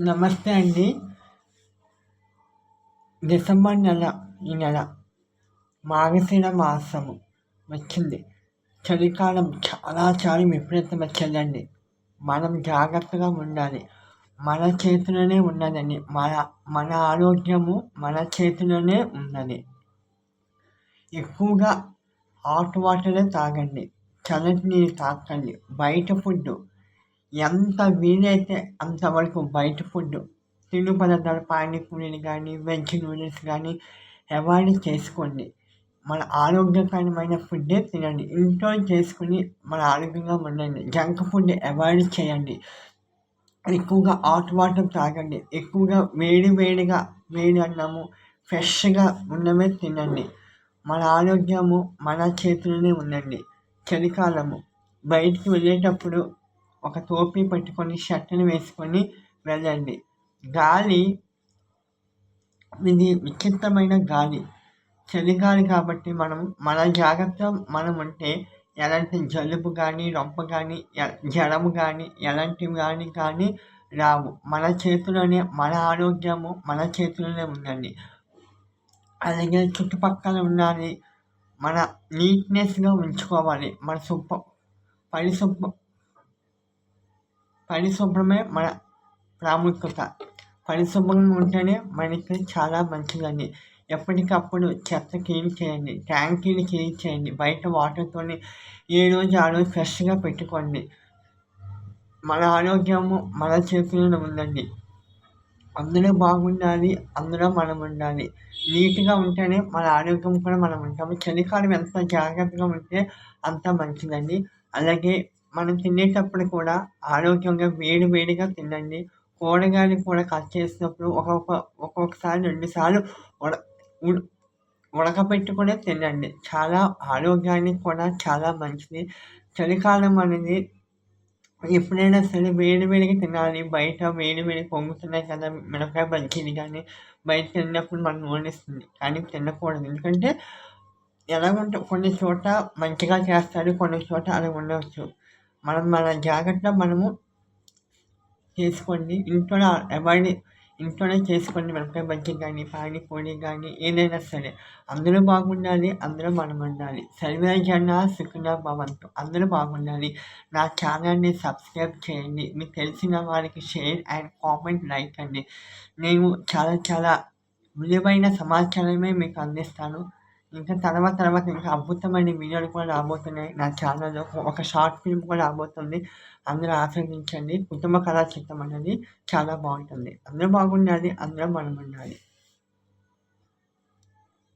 నమస్తే అండి. డిసెంబర్ నెల ఈ నెల మాగశిర మాసము వచ్చింది. చలికాలం చాలా చాలా విపరీతం వచ్చిందండి. మనం జాగ్రత్తగా ఉండాలి. మన చేతిలోనే ఉన్నదండి. మన మన ఆరోగ్యము మన చేతిలోనే ఉన్నది. ఎక్కువగా హాట్ వాటరే తాగండి. చల్లటి నీరు తాకండి బయట ఫుడ్ ఎంత వీలైతే అంతవరకు బయట ఫుడ్ తిండి పదార్థాలు పానీపూరీలు కానీ వెజ్ నూడిల్స్ కానీ అవాయిడ్ చేసుకోండి. మన ఆరోగ్యకరమైన ఫుడ్డే తినండి. ఇంట్లో చేసుకుని మన ఆరోగ్యంగా ఉండండి. జంక్ ఫుడ్ అవాయిడ్ చేయండి. ఎక్కువగా హాట్ వాటర్ తాగండి. ఎక్కువగా వేడి వేడిగా వేడి అన్నము ఫ్రెష్గా ఉన్నవే తినండి. మన ఆరోగ్యము మన చేతుల్లోనే ఉండండి. చలికాలము. బయటికి వెళ్ళేటప్పుడు ఒక టోపీ పెట్టుకొని షర్ట్ని వేసుకొని వెళ్ళండి. గాలి ఇది విచిత్రమైన గాలి. చలిగాలి కాబట్టి మనం మన జాగ్రత్త మనం ఉంటే ఎలాంటి జలుబు కానీ రొంప కానీ జడము కానీ ఎలాంటివి కానీ కానీ రావు. మన చేతిలోనే మన ఆరోగ్యము మన చేతిలోనే ఉందండి. అలాగే చుట్టుపక్కల ఉండాలి. మన నీట్నెస్గా ఉంచుకోవాలి. మన శుభ్ర పరిశుభ్ర పరిశుభ్రమే మన ప్రాముఖ్యత. పరిశుభ్రంగా ఉంటేనే మనకి చాలా మంచిదండి. ఎప్పటికప్పుడు చెత్త క్లీన్ చేయండి ట్యాంకీని క్లీన్ చేయండి బయట వాటర్తో ఏ రోజు ఆ రోజు ఫ్రెష్గా పెట్టుకోండి. మన ఆరోగ్యము మన చేతుల్లో ఉందండి. అందరూ బాగుండాలి అందులో మనం ఉండాలి. నీట్గా ఉంటేనే మన ఆరోగ్యం కూడా మనం ఉంటాము. చలికాలం ఎంత జాగ్రత్తగా ఉంటే అంత మంచిదండి. అలాగే మనం తినేటప్పుడు కూడా ఆరోగ్యంగా వేడి వేడిగా తినండి. కూరగాయలు కూడా కట్ చేసినప్పుడు ఒక్కొక్క ఒక్కొక్కసారి రెండుసార్లు ఉడ ఉడ ఉడకబెట్టుకునే తినండి. చాలా ఆరోగ్యానికి కూడా చాలా మంచిది. చలికాలం అనేది ఎప్పుడైనా సరే వేడి వేడిగా తినాలి. బయట వేడి వేడి పొంగుతున్నాయి కదా మిరపకాయ బజ్జీలు కానీ బయట తిన్నప్పుడు మనం నూనెస్తుంది కానీ తినకూడదు. ఎందుకంటే ఎలాగంటే కొన్ని చోట మంచిగా చేస్తారు కొన్ని చోట అలా ఉండవచ్చు. మనం మన జాగ్రత్త మనము చేసుకోండి. ఇంట్లో అవాయిడ్ ఇంట్లోనే చేసుకోండి. మిరపకాయ బజ్జీ కానీ పానీపూరి కానీ ఏదైనా సరే. అందరూ బాగుండాలి. అందరూ మనం ఉండాలి. సర్వే జన సుఖిన భవంతు. అందరూ బాగుండాలి. నా ఛానల్ని సబ్స్క్రైబ్ చేయండి. మీకు తెలిసిన వారికి షేర్ అండ్ కామెంట్ లైక్ అండి. నేను చాలా చాలా విలువైన సమాచారమే మీకు అందిస్తాను. ఇంకా తర్వాత తర్వాత ఇంకా అద్భుతమైన వీడియోలు కూడా రాబోతున్నాయి. నా ఛానల్లో ఒక షార్ట్ ఫిల్మ్ కూడా రాబోతుంది. అందరూ ఆస్వాదించండి కుటుంబ కళా చిత్రం అనేది చాలా బాగుంటుంది. అందరూ బాగుండాలి అందరూ మనం ఉండాలి